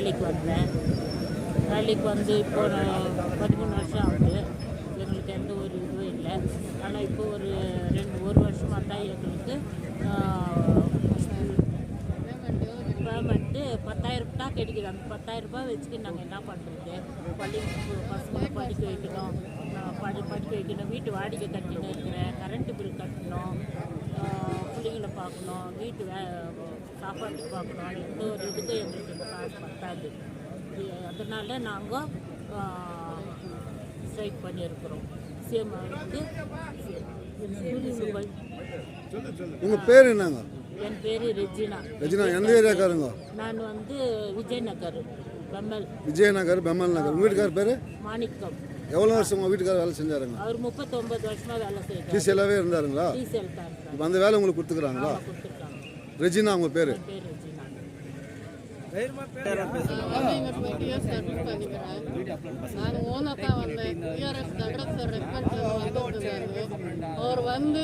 வேலைக்கு வந்தேன். வேலைக்கு வந்து இப்போ பதிமூணு வருஷம் ஆகுது. எங்களுக்கு எந்த ஒரு இதுவும் இல்லை. ஆனால் இப்போ ஒரு ரெண்டு ஒரு வருஷமாக தான் எங்களுக்கு பேமெண்ட்டு பத்தாயிரம் தான் கிடைக்குது. அந்த பத்தாயிரம் ரூபாய் வச்சுக்கிட்டு நாங்கள் என்ன பண்ணுறது பள்ளி பசங்களை படிக்க வைக்கணும். படி படிக்க வைக்கணும். வீட்டு வாடகை கட்டின்னு இருக்கிறேன். கரண்ட்டு பில் கட்டணும். பிள்ளைங்களை பார்க்கணும் வீட்டு வே சாப்பாட்டுக்கு பார்க்கணும் எந்த ஒரு இதுக்கும் எங்களுக்கு காசு பத்தாது. அதனால நாங்கள் ஸ்ட்ரைக் பண்ணியிருக்கிறோம். சிஎம் வந்து உங்கள் பேர் என்னங்க? என் பேர் ரெஜினா. ரஜினா எந்த ஏரியாக்காரங்க? நான் வந்து விஜயநகர் பெம்மல். விஜயநகர் பெம்மல் நகர். உங்கள் வீட்டுக்கார பேர்? மாணிக்கம். எவ்வளோ வருஷம் உங்கள் வீட்டுக்கார வேலை செஞ்சாருங்க? அவர் முப்பத்தொம்பது வருஷமா வேலை செய்கிறார் டிசிஎல்லாவே இருந்தாருங்களா? இப்போ அந்த வேலை உங்களுக்கு கொடுத்துக்குறாங்களா? ரெஜினா உங்கள் பேர் என் பேர் ரெஜினா வந்து இங்க டுவெண்ட்டி இயர்ஸ் சர்வீஸ் பண்ணிக்கிறேன் நான் ஓனாக தான் வந்தேன் டிஆர்எஸ் தட்ரஸ் சார் ரெக்கமெண்ட் வந்துருந்தாரு அவர் வந்து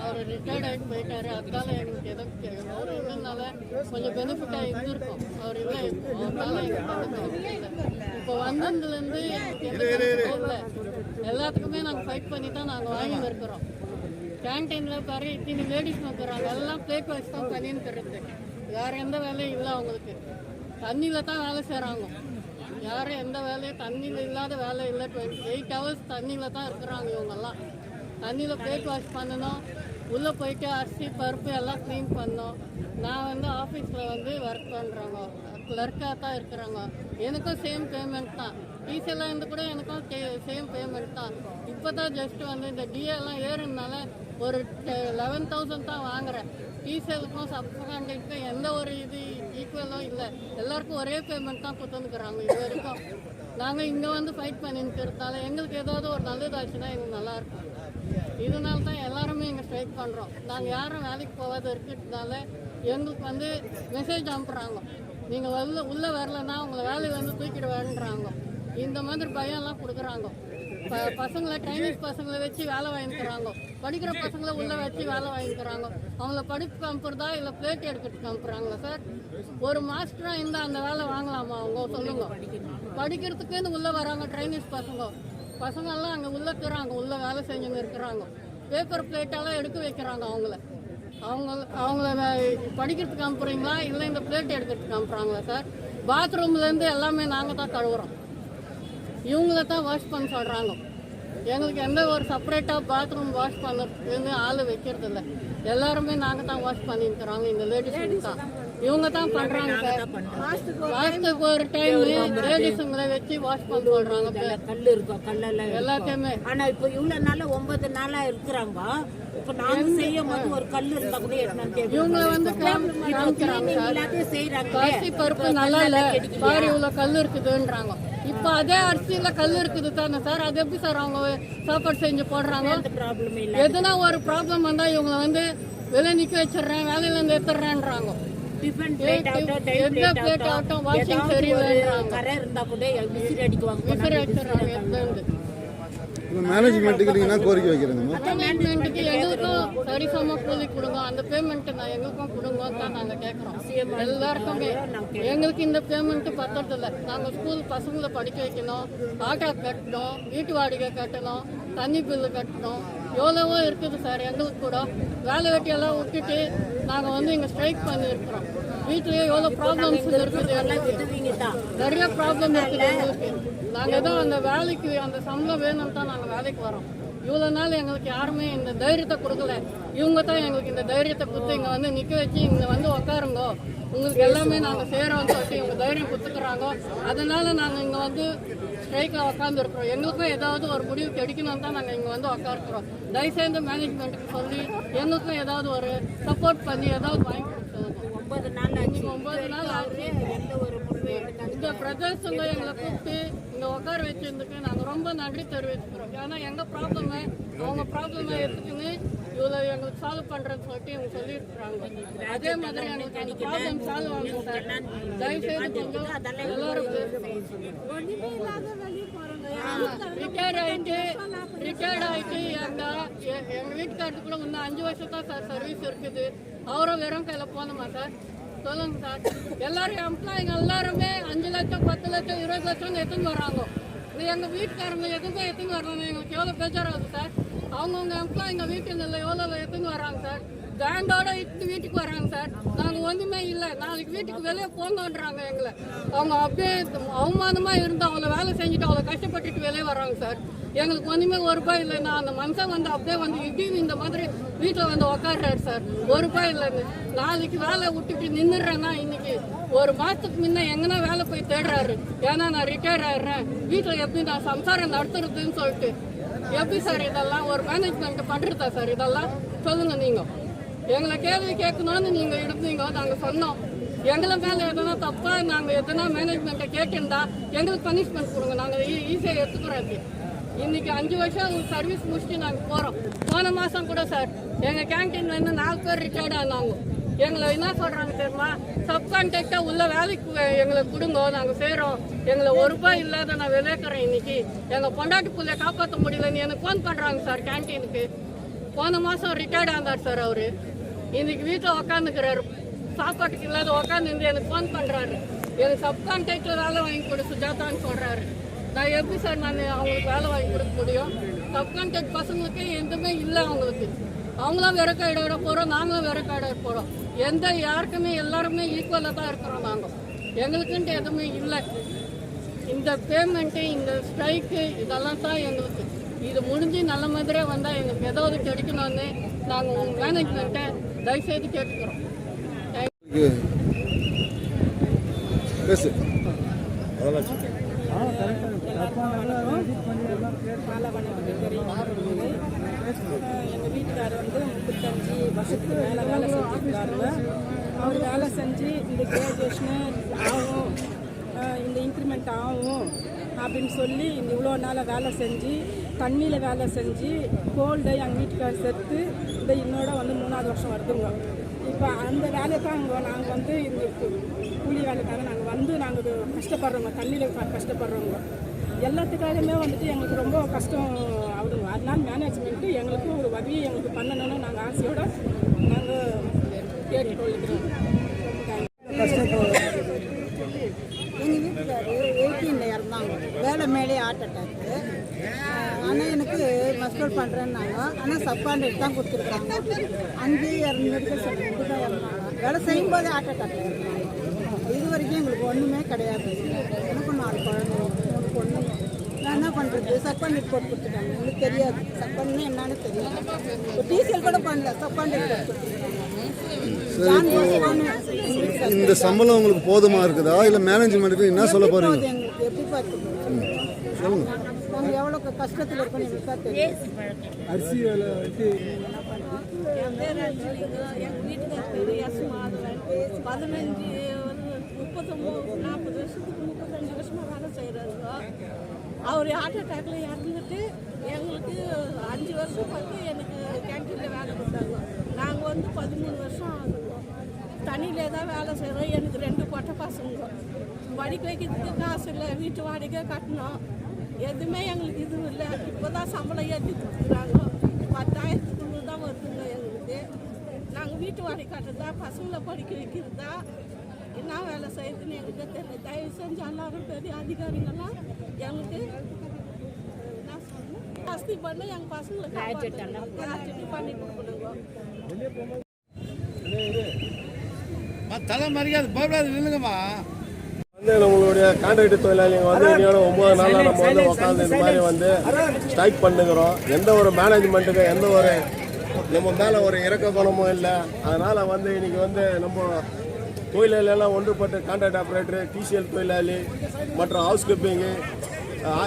அவர் ரிட்டையர்ட் ஆகிட்டு போயிட்டாரு அதனால எனக்கு எதுவும் அவர் இருந்ததுனால கொஞ்சம் பெனிஃபிட்டாக இருந்திருக்கும் அவர் இல்லை இப்போ அதனால எனக்கு இப்போ வந்ததுலேருந்து எனக்கு எந்த இல்லை எல்லாத்துக்குமே நாங்கள் ஃபைட் பண்ணி தான் நாங்கள் வாங்கி இருக்கிறோம் கேன்டீனில் பாரு இத்தனை லேடிஸ் வந்துடுறாங்க எல்லாம் பிளேட் வைஸ் தான் பண்ணின்னு இருக்கிறது வேறு எந்த வேலையும் இல்லை அவங்களுக்கு. தண்ணியில் தான் வேலை செய்கிறாங்க யாரும் எந்த வேலையும் தண்ணியில் இல்லாத வேலை இல்லை. டுவெண்ட்டி எயிட் ஹவர்ஸ் தண்ணியில் தான் இருக்கிறாங்க இவங்கெல்லாம். தண்ணியில் பிளேட் வாஷ் பண்ணணும். உள்ளே போயிட்டு அரிசி பருப்பு எல்லாம் க்ளீன் பண்ணணும். நான் வந்து ஆஃபீஸில் வந்து ஒர்க் பண்ணுறாங்க கிளர்க்காக தான் இருக்கிறாங்க. எனக்கும் சேம் பேமெண்ட் தான். டீசெல்லாம் இருந்து கூட எனக்கும் சேம் பேமெண்ட் தான். இப்போ தான் ஜஸ்ட் வந்து இந்த டிஏலாம் ஏறுனால ஒரு லெவன் தௌசண்ட் தான் வாங்குறேன். டீசலுக்கும் சப்ஸ்காண்டுக்கும் எந்த ஒரு இது ஈக்குவலும் இல்லை. எல்லாருக்கும் ஒரே பேமெண்ட் தான் கொடுத்துருக்குறாங்க இது வரைக்கும். நாங்கள் இங்கே வந்து ஃபைட் பண்ணிட்டு இருந்தால எங்களுக்கு ஏதாவது ஒரு நல்லதாச்சுன்னா எங்களுக்கு நல்லா இருக்கும். இதனால தான் எல்லாருமே இங்கே ஸ்ட்ரைக் பண்ணுறோம் நாங்கள் யாரும் வேலைக்கு போகாத இருக்கிறதுனால எங்களுக்கு வந்து மெசேஜ் அனுப்புகிறாங்க நீங்கள் உள்ள உள்ளே வரலன்னா உங்களை வேலையை வந்து தூக்கிட்டு வேணுன்றாங்க இந்த மாதிரி பயம்லாம் கொடுக்குறாங்க. பசங்களை ட்ரைனிங் பசங்களை வச்சு வேலை வாங்கிக்கிறாங்க. படிக்கிற பசங்களை உள்ளே வச்சு வேலை வாங்கிக்கிறாங்க. அவங்கள படிப்பு அனுப்புறதா இல்லை பிளேட் எடுக்கிறதுக்கு அனுப்புகிறாங்களா சார் ஒரு மாஸ்டராக இருந்தால் அந்த வேலை வாங்கலாமா அவங்க? சொல்லுங்க. படிக்கிறதுக்குன்னு உள்ளே வராங்க ட்ரைனிஸ் பசங்க. பசங்கெல்லாம் அங்கே உள்ள இருக்கிறாங்க உள்ள வேலை செஞ்சவங்க இருக்கிறாங்க. பேப்பர் பிளேட்டெல்லாம் எடுக்க வைக்கிறாங்க அவங்கள. அவங்க அவங்கள படிக்கிறதுக்கு அனுப்புறீங்களா? இல்லை இந்த பிளேட் எடுக்கிறதுக்கு அனுப்புறாங்களா சார் பாத்ரூம்லேருந்து எல்லாமே நாங்கள் தான் கழுவுறோம். இவங்கள தான் வாஷ் பண்ண சொல்கிறாங்க எங்களுக்கு எந்த ஒரு செப்பரேட்டாக பாத்ரூம் வாஷ் பண்ணுறதுன்னு ஆள் வைக்கிறது இல்லை எல்லாருமே நாங்கள் தான் வாஷ் பண்ணிருக்கிறோங்க இந்த லேடிஸ் தான். இவங்க தான் பண்ணுறாங்க சார். மாதத்துக்கு ஒரு டைம் லேடிஸுங்களை வச்சு வாஷ் பண்ண சொல்கிறாங்க கல் இருக்கும் கல்லெல்லாம் எல்லாத்தையுமே. ஆனா இப்போ இவ்வளவு நாளா ஒன்பது நாளா இருக்கிறாங்க. இப்போ நாங்க செய்யும் போது ஒரு கல் இருந்தா கூட இவங்கள வந்து எல்லாத்தையும் செய்யறாங்க அரிசி பருப்பு நல்லா இல்ல. பாரு இவ்வளவு கல் இருக்குதுன்றாங்க. இப்ப அதே அரிசியில கல் இருக்குது தானே சார்? அது எப்படி சார் அவங்க சாப்பாடு செஞ்சு போடுறாங்க? எதுனா ஒரு ப்ராப்ளம் வந்தா இவங்களை வந்து வெளியே நிக்க வச்சிடுறேன் வேலையில இருந்து எடுத்துடுறேன்றாங்க. டிஃபன் பிளேட் ஆகட்டும் டைம் எந்த பிளேட் ஆகட்டும் ஏதாவது ஒரு கரை இருந்தா கூட விசிறி அடிக்குவாங்க. விசிறி இப்போ மேனேஜ்மெண்ட்டுக்கு நீங்கள் என்ன கோரிக்கை வைக்கிறீங்கம்மா மேனேஜ்மெண்ட்டுக்கு எங்களுக்கும் சரிசம கூலி கொடுங்க. அந்த பேமெண்ட் நான் எங்களுக்கும் கொடுங்க தான் நாங்க கேட்கறோம் எல்லாருக்குமே எங்களுக்கு இந்த பேமெண்ட் பத்தறது இல்ல நாங்க ஸ்கூல் பசங்களை படிக்க வைக்கணும் ஆட்டோ கட்டணும் வீட்டு வாடகை கட்டணும் தண்ணி பில்லு கட்டணும். எவ்வளவோ இருக்குது சார் எங்களுக்கு கூட. வேலை வெட்டியெல்லாம் விட்டுட்டு நாங்கள் வந்து இங்கே ஸ்ட்ரைக் பண்ணியிருக்கிறோம். வீட்லயே எவ்வளவு ப்ராப்ளம்ஸ் இருக்குது நிறைய ப்ராப்ளம் இருக்குது எங்களுக்கு. நாங்கள் தான் அந்த வேலைக்கு அந்த சம்பளம் வேணும் தான் நாங்கள் வேலைக்கு வரோம். இவ்வளோ நாள் எங்களுக்கு யாருமே இந்த தைரியத்தை கொடுக்கல. இவங்க தான் எங்களுக்கு இந்த தைரியத்தை கொடுத்து இங்கே வந்து நிற்க வச்சு இங்கே வந்து உட்காருங்க உங்களுக்கு எல்லாமே நாங்கள் செய்யறோம்னு சொல்லிட்டு இவங்க தைரியம் கொடுத்துக்கிறாங்க. அதனால நாங்கள் இங்கே வந்து ஸ்ட்ரைக்ல உட்கார்ந்து இருக்கிறோம் எங்களுக்கும் ஏதாவது ஒரு முடிவு கிடைக்கணும் தான் நாங்க இங்க வந்து உட்காருக்கிறோம் தயவுசெய்து மேனேஜ்மெண்ட்டுக்கு சொல்லி எங்களுக்கும் ஏதாவது ஒரு சப்போர்ட் பண்ணி ஏதாவது வாங்கி கொடுத்து ஒன்பது நாள் ஆச்சு. ஒன்பது நாள் எந்த ஒரு இந்த பிரதர்ஸுங்க எங்களை கூப்பிட்டு இங்க உட்கார வச்சிருந்துக்கு நாங்க ரொம்ப நன்றி தெரிவிச்சுக்கிறோம். ஏன்னா எங்க ப்ராப்ளம் அவங்க ப்ராப்ளம் எடுத்துக்கின்னு இவ்வளோ எங்களுக்கு சால்வ் பண்ணுறேன்னு சொல்லிட்டு இவங்க சொல்லியிருக்காங்க அதே மாதிரி எனக்கு அந்த ப்ராப்ளம் சால்வ் ஆகும் சார். தயவுசெய்து கொஞ்சம் எல்லாரும் ரிட்டையர்ட் ஆயிட்டு ரிட்டையர்ட் ஆயிட்டு எங்க எ- எங்க வீட்டுக்காரருக்கு கூட இன்னும் அஞ்சு வருஷம் தான் சார் சர்வீஸ் இருக்குது. அவரும் வெறும் கையில போகணுமா சார்? சொல்லுங்க சார். எல்லாரும் எம்ப்ளாயிங்க எல்லாருமே அஞ்சு லட்சம் பத்து லட்சம் இருபது லட்சம் எடுத்துன்னு வராங்க இது எங்க வீட்டுக்காரங்க எதுவுமே எடுத்துன்னு வர்றாங்க? எங்களுக்கு எவ்வளோ பேச்சாராகுது சார்? அவங்கவுங்க எம்ப்ளாயிங்க வீட்டுங்களில் எவ்வளோ எடுத்துன்னு வராங்க சார்? கேண்டோட இட்டு வீட்டுக்கு வராங்க சார். நாங்கள் ஒன்றுமே இல்லை. நாளைக்கு வீட்டுக்கு வெளியே போங்கன்றாங்க எங்களை. அவங்க அப்படியே அவமானமாக இருந்து அவங்கள வேலை செஞ்சுட்டு அவளை கஷ்டப்பட்டுட்டு வெளியே வராங்க சார். எங்களுக்கு ஒன்றுமே ஒரு ரூபாய் இல்லைன்னா அந்த மனுஷன் வந்து அப்படியே வந்து இப்படியும் இந்த மாதிரி வீட்டில் வந்து உக்காடுறாரு சார். ஒரு ரூபாய் இல்லைன்னு நாளைக்கு வேலை விட்டுட்டு நின்றுடுறேன்னா இன்னைக்கு ஒரு மாதத்துக்கு முன்ன எங்கன்னா வேலை போய் தேடுறாரு. ஏன்னா நான் ரிட்டையர் ஆயிடுறேன். வீட்டில் எப்படி நான் சம்சாரம் நடத்துறதுன்னு சொல்லிட்டு எப்படி சார் இதெல்லாம் ஒரு மேனேஜ்மெண்ட் பண்ணுறதா சார்? இதெல்லாம் சொல்லுங்க நீங்க. எங்களை கேள்வி கேட்கணும்னு நீங்க இருந்தீங்க நாங்க சொன்னோம். எங்களை மேல எதனா தப்பா நாங்க எதனா மேனேஜ்மெண்ட்டை கேட்கிருந்தா எங்களுக்கு பனிஷ்மெண்ட் கொடுங்க. நாங்க ஈஸியா எடுத்துக்கிறோம் அப்படி இன்னைக்கு அஞ்சு வருஷம் சர்வீஸ் முடிச்சுட்டு நாங்க போறோம். போன மாசம் கூட சார் எங்க கேன்டீன்ல இருந்து நாலு பேர் ரிட்டையர்ட் ஆனாங்க. எங்களை என்ன சொல்றாங்க தெரியுமா? சப்கான்ட்ராக்டா உள்ள வேலைக்கு எங்களை எங்களுக்கு கொடுங்க நாங்க செய்யறோம் எங்களை ஒரு ரூபாய் இல்லாத நான் விளையாக்குறேன் இன்னைக்கு. எங்க பொண்டாட்டி புள்ளைய காப்பாற்ற முடியலன்னு எனக்கு ஃபோன் பண்றாங்க சார் கேன்டீனுக்கு போன மாசம் ரிட்டையர்ட் ஆனார் சார் அவரு. இன்னைக்கு வீட்டில் உக்காந்துக்கிறாரு. சாப்பாட்டுக்கு இல்லாத உக்காந்து எனக்கு ஃபோன் பண்றாரு. எனக்கு சப்கான்ட்ராக்ட்ல வேலை வாங்கி கொடு சுஜாதான்னு சொல்றாரு. நான் எப்படி சார் நான் அவங்களுக்கு வேலை வாங்கி கொடுக்க முடியும்? சப்கான்ட்ராக்ட் பசங்களுக்கு எதுவுமே இல்லை அவங்களுக்கு. அவங்களும் விறக்க இட போகிறோம் நாங்களும் விறக்க இட போகிறோம் எந்த யாருக்குமே எல்லாருமே ஈக்குவலாக தான் இருக்கிறோம் நாங்கள் எங்களுக்குன்ட்டு எதுவுமே இல்லை. இந்த பேமெண்ட்டு இந்த ஸ்ட்ரைக்கு இதெல்லாம் தான் எங்களுக்கு. இது முடிஞ்சு நல்ல மாதிரியே வந்தால் எங்களுக்கு ஏதாவது கிடைக்கணும்னு நாங்கள் உங்கள் மேனேஜ்மெண்ட்டை தயவுசெய்து கேட்டுக்கிறோம். பேசு. எங்கள் வீட்டுக்காரர் வந்து முப்பத்தஞ்சு வருஷத்துக்கு மேலே வேலை செஞ்சுருக்காருங்க அவர் வேலை செஞ்சு இந்த கிராஜுவேஷனு ஆகும் இந்த இன்க்ரிமெண்ட் ஆகும் அப்படின்னு சொல்லி இந்த இவ்வளோ நாளாக வேலை செஞ்சு தண்ணியில் வேலை செஞ்சு கோல்டு எங்கள் வீட்டுக்காரர் செத்து இந்த இன்னோட வந்து மூணாவது வருஷம் வருதுங்க. இப்போ அந்த வேலையை தான் அங்கே நாங்கள் வந்து இந்த கூலி வேலைக்காக நாங்கள் வந்து நாங்கள் கஷ்டப்படுறோங்க தண்ணியில் கஷ்டப்படுறோங்க. எல்லாத்துக்காகவுமே வந்துட்டு எங்களுக்கு ரொம்ப கஷ்டம் அவர் அதனால் மேனேஜ்மெண்ட்டு எங்களுக்கு ஒரு உதவியை எங்களுக்கு பண்ணணும்னு நாங்கள் ஆசையோடு நாங்கள் கேட்டுக்கொள்கிறோம். எங்கள் வீட்டுக்காரு எயிட்டீனில் இறந்தாங்க வேலை மேலே ஹார்ட் அட்டாக்கு ஆனால் எனக்கு மஸ்டர் பண்ணுறேன்னாங்க ஆனால் சப்பாண்டட் தான் கொடுத்துருக்காங்க அஞ்சு இறந்து மெடிக்கல் சர்டிஃபிகேட் தான் இறந்தாங்க வேலை செய்யும்போதே ஹார்ட் அட்டாக் இது வரைக்கும் எங்களுக்கு ஒன்றுமே கிடையாது எனக்கும் நாலு குழந்தை மூணு பொண்ணு என்ன பண்ணுறது சப்பாண்டேட் போட்டு கொடுத்துட்டாங்க. எனக்கு தெரியாது. சப்பான்னு என்னன்னு தெரியாது. டீசல் கூட பண்ணல. சப்பாண்டேட் போட்டு கொடுத்துருக்காங்க இந்த சம்பளம் உங்களுக்கு போதுமா இருக்குதா? இல்லை மேனேஜ்மெண்ட்டுக்கு என்ன சொல்ல எங்களுக்கு எப்படி பார்த்து சொல்லுங்க. நாங்கள் எவ்வளோ கஷ்டத்தில் இருக்கோம் எங்களுக்கு தான் தெரியும். எஸ் மாதவன் பதினஞ்சு முப்பத்தொம்போது நாற்பது வருஷத்துக்கு முப்பத்தஞ்சு வருஷமாக வேலை செய்கிறாருங்க அவர் ஹார்ட் அட்டாக்ல இறந்துட்டு எங்களுக்கு அஞ்சு வருஷம் வந்து எனக்கு கேன்டீனில் வேலை கொடுத்தாங்க. நாங்கள் வந்து பதிமூணு வருஷம் ஆகுங்க தண்ணியிலே தான் வேலை செய்கிறோம் எனக்கு ரெண்டு கொட்டை பசங்க. படிக்க வைக்கிறதுக்கு காசு இல்லை. வீட்டு வாடகை கட்டணும். எதுவுமே எங்களுக்கு இது இல்லை. இப்போ தான் சம்பளம் ஏற்றி கொடுக்குறாங்க. பத்தாயிரத்துக்குள்ள தான் வருதுங்க எங்களுக்கு. நாங்கள் வீட்டு வாடகை கட்டுறதா பசங்களை படிக்க வைக்கிறதா என்ன வேலை செய்யுதுன்னு எங்களுக்கு தெரியல. தயவு செஞ்சு எல்லாரும் பெரிய அதிகாரிங்கெல்லாம் எங்களுக்கு வசதி பண்ண எங்கள் பசங்களை கிராஜுவேட் பண்ணி கொடுக்கணுங்க தலை மறிக்காது பயப்படாது நில்லுங்கம்மா. வந்து நம்மளுடைய கான்ட்ராக்ட் தொழிலாளிங்க வந்து இன்னையோட ஒன்பது நாளாக நம்ம வந்து உட்காந்து இந்த மாதிரி வந்து ஸ்ட்ரைக் பண்ணுகிறோம். எந்த ஒரு மேனேஜ்மெண்ட்டுக்கு எந்த ஒரு நம்ம மேலே ஒரு இறக்க குணமும் இல்லை. அதனால் வந்து இன்னைக்கு வந்து நம்ம தொழிலாளியெல்லாம் ஒன்றுபட்ட கான்ட்ராக்ட் ஆப்ரேட்டரு டிசிஎல் தொழிலாளி மற்றும் ஹவுஸ் கீப்பிங்கு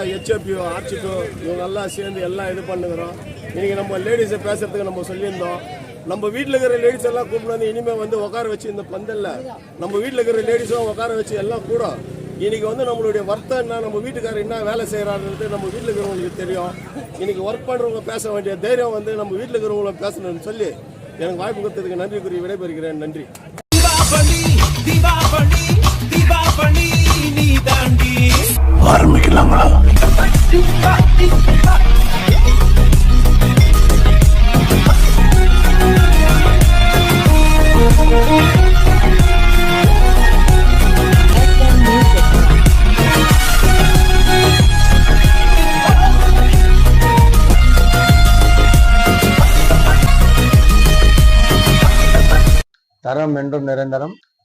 ஹெச்எப்பிஓ ஆர்ச்சிஓ இவங்கெல்லாம் சேர்ந்து எல்லாம் இது பண்ணுகிறோம். இன்றைக்கி நம்ம லேடிஸை பேசுகிறதுக்கு நம்ம சொல்லியிருந்தோம். நம்ம வீட்டில் இருக்கிற லேடிஸ் எல்லாம் கூப்பிட்டு வந்து இனிமேல் வந்து உட்கார வச்சு இந்த பந்தல்ல நம்ம வீட்டில் இருக்கிற லேடிஸும் உட்கார வச்சு எல்லாம் கூட இன்றைக்கி வந்து நம்மளுடைய வர்த்தம் என்ன நம்ம வீட்டுக்காரர் என்ன வேலை செய்கிறாருன்றது நம்ம வீட்டில் இருக்கிறவங்களுக்கு தெரியும். இன்றைக்கி ஒர்க் பண்ணுறவங்க பேச வேண்டிய தைரியம் வந்து நம்ம வீட்டில் இருக்கிறவங்கள பேசணும்னு சொல்லி எனக்கு வாய்ப்பு கொடுத்ததுக்கு நன்றி கூறி விடைபெறுகிறேன். நன்றி. தீபாவளி தீபாவளி நீ தாண்டி. ஆரம்பிக்கலாங்களா? தரம் என்றும் நிரந்தரம்.